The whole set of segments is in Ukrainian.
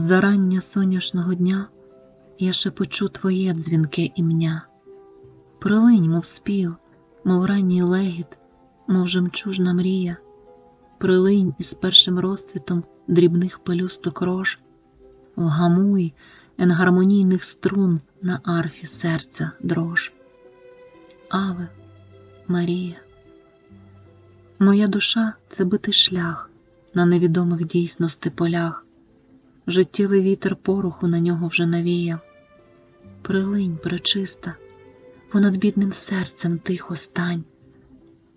Зарання соняшного дня я шепочу твоє дзвінке ім'я. Прилинь, мов спів, мов ранній легіт, мов жемчужна мрія, прилинь із першим розцвітом дрібних пелюсток рож, вгамуй енгармонійних струн на арфі серця дрож. Аве, Марія, моя душа це битий шлях на невідомих дійсності полях. Життєвий вітер пороху на нього вже навіяв. Прилинь, пречиста, понад бідним серцем тихо стань,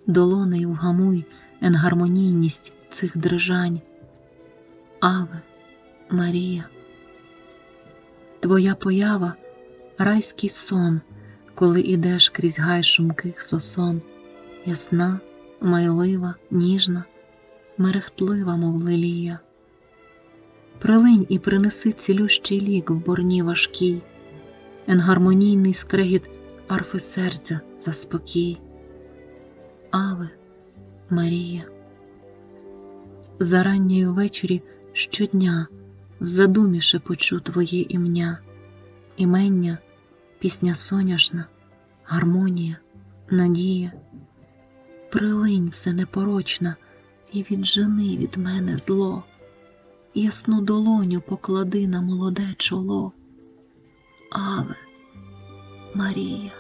долонею вгамуй енгармонійність цих дрижань. Аве, Марія, Твоя поява райський сон, коли ідеш крізь гай шумких сосон, ясна, майлива, ніжна, мерехтлива, мов лилія. Прилинь і принеси цілющий лік в борні важкій, енгармонійний скрегіт арфи серця заспокій. Аве, Марія. Заранньою ввечері щодня в задумі шепочу твоє ім'я, імення, пісня соняшна, гармонія, надія. Прилинь все непорочна і віджени від мене зло ясну долоню поклади на молоде чоло. Аве, Марія.